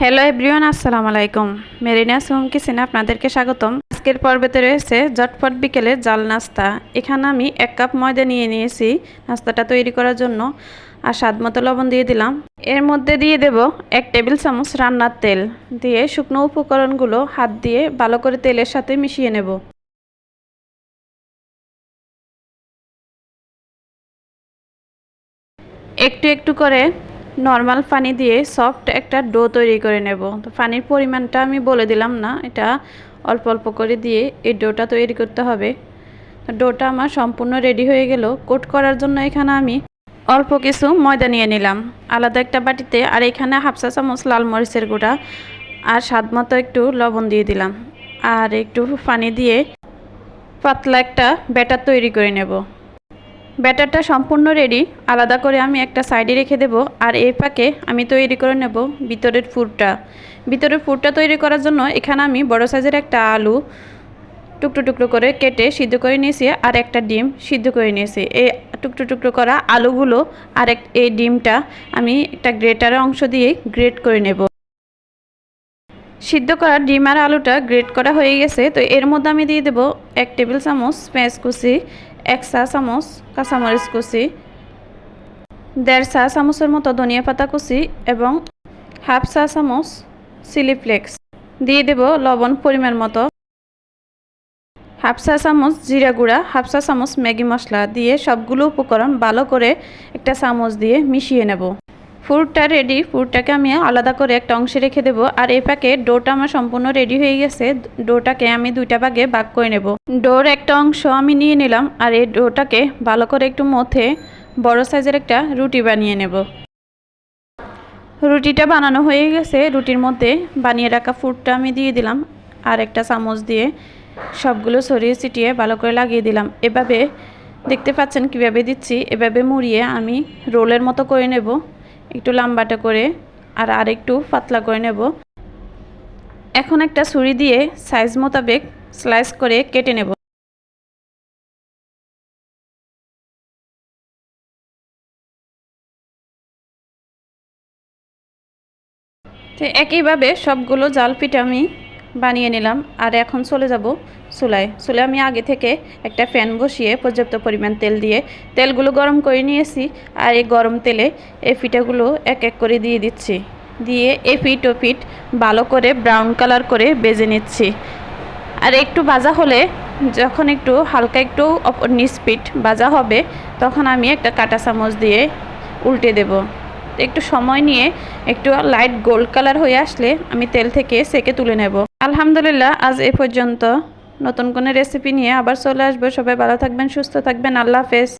Hello everyone আসসালামু আলাইকুম। মেরিনাস home কিচেনে আপনাদেরকে স্বাগতম। আজকের পর্বেতে রয়েছে জটপট বিকেলে জাল নাস্তা। এখানে আমি এক কাপ ময়দা নিয়ে নিয়েছি নাস্তাটা তৈরি করার জন্য, আর স্বাদ মতো লবণ দিয়ে দিলাম। এর মধ্যে দিয়ে দেব এক টেবিল চামচ রান্নার তেল। দিয়ে শুকনো উপকরণগুলো হাত দিয়ে ভালো করে তেলের সাথে মিশিয়ে নেব। একটু একটু করে নর্মাল পানি দিয়ে সফট একটা ডো তৈরি করে নেব। তো পানির পরিমাণটা আমি বলে দিলাম না, এটা অল্প অল্প করে দিয়ে এই ডোটা তৈরি করতে হবে। ডোটা আমার সম্পূর্ণ রেডি হয়ে গেল। কোট করার জন্য এখানে আমি অল্প কিছু ময়দা নিয়ে নিলাম। আলাদা একটা বাটিতে আর এখানে হাফসা চামচ লাল মরিচের গুঁড়া আর স্বাদ মতো একটু লবণ দিয়ে দিলাম। আর একটু পানি দিয়ে পাতলা একটা ব্যাটার তৈরি করে নেব। ব্যাটারটা সম্পূর্ণ রেডি আলাদা করে আমি একটা সাইডে রেখে দেব আর এই পাকে আমি তৈরি করে নেব ভিতরের ফুরটা। ভিতরের ফুরটা তৈরি করার জন্য এখানে আমি বড় সাইজের একটা আলু টুকরো টুকরো করে কেটে সিদ্ধ করে নিয়েছি আর একটা ডিম সিদ্ধ করে নিয়েছি। এই টুকরো টুকরো করা আলুগুলো আর এক, এই ডিমটা আমি একটা গ্রেটারের অংশ দিয়ে গ্রেট করে নেব। সিদ্ধ করা ডিম আর আলুটা গ্রেট করা হয়ে গেছে, তো এর মধ্যে আমি দিয়ে দেবো এক টেবিল চামচ পেঁয়াজ কুচি এক চা চামচ কাঁচামরিচ কুচি দেড় চা চামচের মতো ধনিয়া পাতা কুচি এবং হাফ চা চামচ চিলি ফ্লেক্স। দিয়ে দেব লবণ পরিমাণ মতো। হাফ চা চামচ জিরা গুঁড়া, হাফ চা চামচ ম্যাগি মশলা দিয়ে সবগুলো উপকরণ ভালো করে একটা চামচ দিয়ে মিশিয়ে নেব। ফুডটা রেডি ফুডটাকে আমি আলাদা করে একটা অংশে রেখে দেবো। আর এই প্যাকে ডোটা আমার সম্পূর্ণ রেডি হয়ে গেছে। ডোটাকে আমি দুইটা ভাগে ভাগ করে নেব। ডোর একটা অংশ আমি নিয়ে নিলাম আর এই ডোটাকে ভালো করে একটু মথে বড় সাইজের একটা রুটি বানিয়ে নেব। রুটিটা বানানো হয়ে গেছে। রুটির মধ্যে বানিয়ে রাখা ফুডটা আমি দিয়ে দিলাম আর একটা চামচ দিয়ে সবগুলো সরিয়ে ছিটিয়ে ভালো করে লাগিয়ে দিলাম। এভাবে দেখতে পাচ্ছেন কীভাবে দিচ্ছি? এভাবে মুড়িয়ে আমি রোলের মতো করে নেব। একটু লম্বাটা করে আর আরেকটু পাতলা করে নেব। এখন একটা ছুরি দিয়ে সাইজ মোতাবেক স্লাইস করে কেটে নেব। তো একইভাবে সবগুলো জাল পিঠা আমি বানিয়ে নিলাম। আর এখন চলে যাব চুলায়। চুলে আমি আগে থেকে একটা ফ্যান বসিয়ে পর্যাপ্ত পরিমাণ তেল দিয়ে তেলগুলো গরম করে নিয়েছি। আর এই গরম তেলে এই পিঠাগুলো এক এক করে দিয়ে দিচ্ছি। দিয়ে এ পিঠ ও পিঠ ভালো করে ব্রাউন কালার করে বেজে নিচ্ছি। আর একটু ভাজা হলে যখন একটু হালকা একটু নিচ পিঠ ভাজা হবে, তখন আমি একটা কাটা চামচ দিয়ে উল্টে দেবো। একটু সময় নিয়ে একটু লাইট গোল্ড কালার হয়ে আসলে আমি তেল থেকে সেকে তুলে নেব। আলহামদুলিল্লাহ, আজ এ পর্যন্ত। নতুন কোনো রেসিপি নিয়ে আবার চলে আসব। সবাই ভালো থাকবেন, সুস্থ থাকবেন। আল্লাহ হাফেজ।